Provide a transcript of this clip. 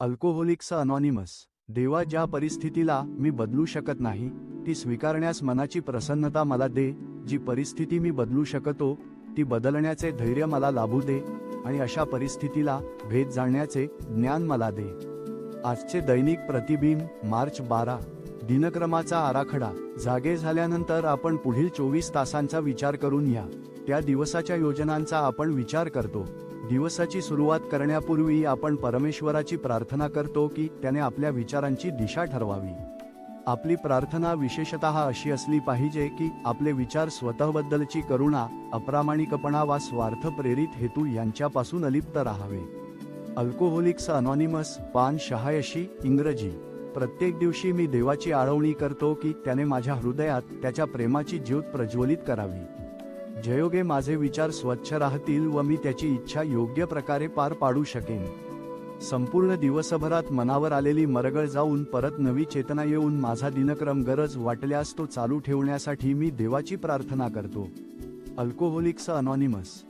Alcoholics anonymous. देवा ज्या परिस्थितीला मी बदलू शकत नाही ती स्वीकारण्यास मनाची प्रसन्नता मला दे. जी परिस्थिती मी बदलू शकतो ती बदलण्याचे धैर्य मला लाभू दे आणि अशा परिस्थितीला भेद जाणण्याचे ज्ञान मला दे. आजचे दैनिक प्रतिबिंब मार्च बारा. दिनक्रमाचा आराखडा. जागे झाल्यानंतर आपण पुढील चोवीस तासांचा विचार करून या. त्या दिवसाच्या योजनांचा आपण विचार करतो. दिवसाची सुरुवात करण्यापूर्वी आपण परमेश्वराची प्रार्थना करतो की त्याने आपल्या विचारांची दिशा ठरवावी. आपली प्रार्थना विशेषतः अशी असली पाहिजे की आपले विचार स्वतःबद्दलची करुणा अप्रामाणिकपणा वा स्वार्थ प्रेरित हेतू यांच्यापासून अलिप्त राहावे. अल्कोहोलिक्स अनॉनिमस पान शहायशी इंग्रजी. प्रत्येक दिवशी मी देवाची आळवणी करतो की त्याने माझ्या हृदयात त्याच्या प्रेमाची ज्योत प्रज्वलित करावी. जयोगे माझे विचार स्वच्छ राहतील व मी त्याची इच्छा योग्य प्रकारे पार पाडू शकेन. संपूर्ण दिवसभरात मनावर आलेली मरगळ जाऊन परत नवी चेतना येऊन माझा दिनक्रम गरज वाटल्यास तो चालू ठेवण्यासाठी मी देवाची प्रार्थना करतो. Alcoholics anonymous